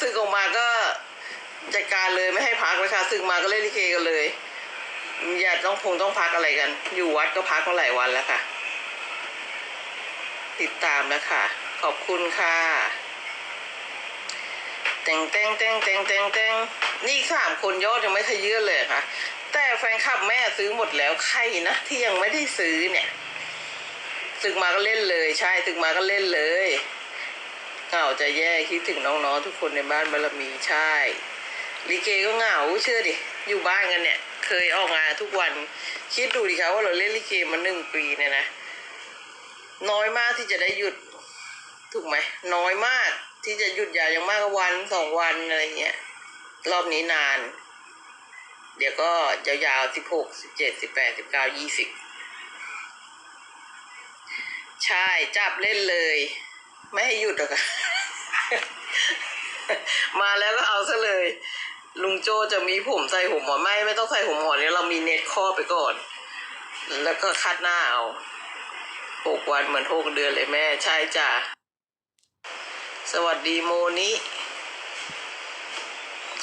ศึกออกมาก็จัดการเลยไม่ให้พักเลยค่ะศึกมาก็เล่นลิเกกันเลย อย่าต้องคงต้องพักอะไรกัน อยู่วัดก็พักมาหลายวันแล้วค่ะ ติดตามนะคะ ขอบคุณค่ะแตงแตงแตงแตงแตงแตงนี่สามคนยอดยังไม่ขยื่นเลยค่ะ แต่แฟนคลับแม่ซื้อหมดแล้วใครนะที่ยังไม่ได้ซื้อเนี่ยศึกมาก็เล่นเลย ใช่ศึกมาก็เล่นเลย จะแย่คิดถึงน้องๆทุกคนในบ้านบารมีใช่ลิเกก็เหงาเชื่อดิอยู่บ้านกันเนี่ย เคยออกงานทุกวันคิดดูดิคะว่าเราเล่นลิเกมาหนึ่งปีเนี่ยนะน้อยมากที่จะได้หยุดถูกไหมน้อยมากที่จะหยุดยาวอย่างมากวันสองวันอะไรเงี้ยรอบนี้นาน เดี๋ยวก็ยาวๆสิบหกสิบเจ็ดสิบแปดสิบเก้ายี่สิบใช่จับเล่นเลย ไม่ให้หยุดหรอกค่ะ มาแล้วก็เอาซะเลย ลุงโจจะมีผมใส่ผมหมอนไม่ไม่ต้องใส่ผมหมอนเนี่ยเรามีเน็ตข้อไปก่อน แล้วก็คัดหน้าเอาหกวันเหมือนหกเดือนเลยแม่ใช่จ้ะสวัสดีโมนิ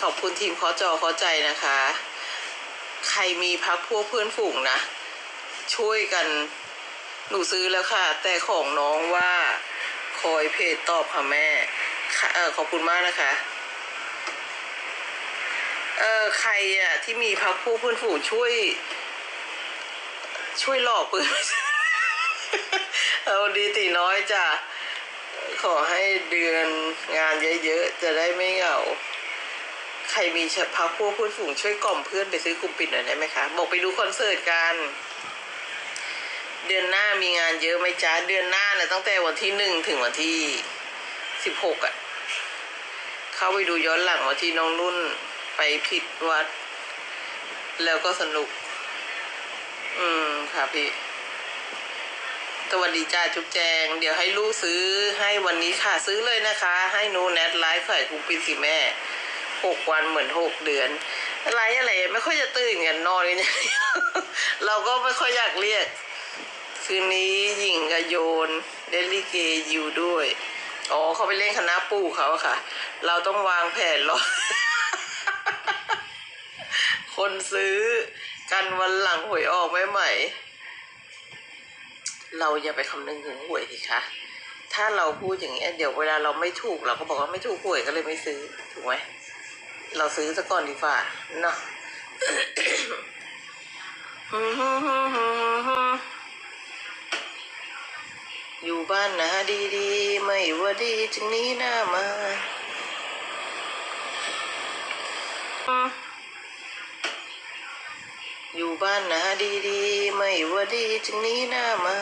ขอบคุณทีมขอจอขอใจนะคะ ใครมีพักพวกเพื่อนฝูงนะ ช่วยกันหนูซื้อแล้วค่ะ แต่ของน้องว่า คอยเพจตอบค่ะแม่ค่ะเออขอบคุณมากนะคะ เออใครอะที่มีพักพวกเพื่อนฝูงช่วย ช่วยหลอกเพื่อนเอาดีตีน้อยจ้ะขอให้เดือนงานเยอะๆ จะได้ไม่เหงา ใครมีพักพวกเพื่อนฝูงช่วยกล่อมเพื่อนไปซื้อกลุ่มปิดหน่อยได้ไหมคะ บอกไปดูคอนเสิร์ตกัน เดือนหน้ามีงานเยอะไหมจ๊ะเดือนหน้าเนี่ยตั้งแต่วันที่หนึ่งถึงวันที่สิบหกอะ เข้าไปดูย้อนหลังว่าที่น้องนุ่นไปผิดวัด แล้วก็สนุก อืมค่ะพี่สวัสดีจ้าจุ๊บแจง เดี๋ยวให้ลูกซื้อให้วันนี้ค่ะซื้อเลยนะคะ ให้หนูแนทไลฟ์ขายกุมปินสิแม่หกวันเหมือนหกเดือนไลฟ์อะไร ไม่ค่อยจะตื่นกันนอนกันอย่างเดียเราก็ไม่ค่อยอยากเรียก คืนนี้หญิงกับโยนเดลิเกอยู่ด้วย อ๋อเขาไปเล่นคณะปู่เขาอะค่ะ เราต้องวางแผนรอคนซื้อกันวันหลังหวยออกไหมไหมเราอย่าไปคำนึงถึงหวยสิคะถ้าเราพูดอย่างเงี้เดี๋ยวเวลาเราไม่ถูกเราก็บอกว่าไม่ถูกหวยก็เลยไม่ซื้อถูกไหมเราซื้อซะก่อนดีกว่าเนาะ อยู่บ้านนะดีๆ ไม่ว่าดีจึงนี้หน้ามาอยู่บ้านนะดีๆ ไม่ว่าดีจึงนี้หน้ามา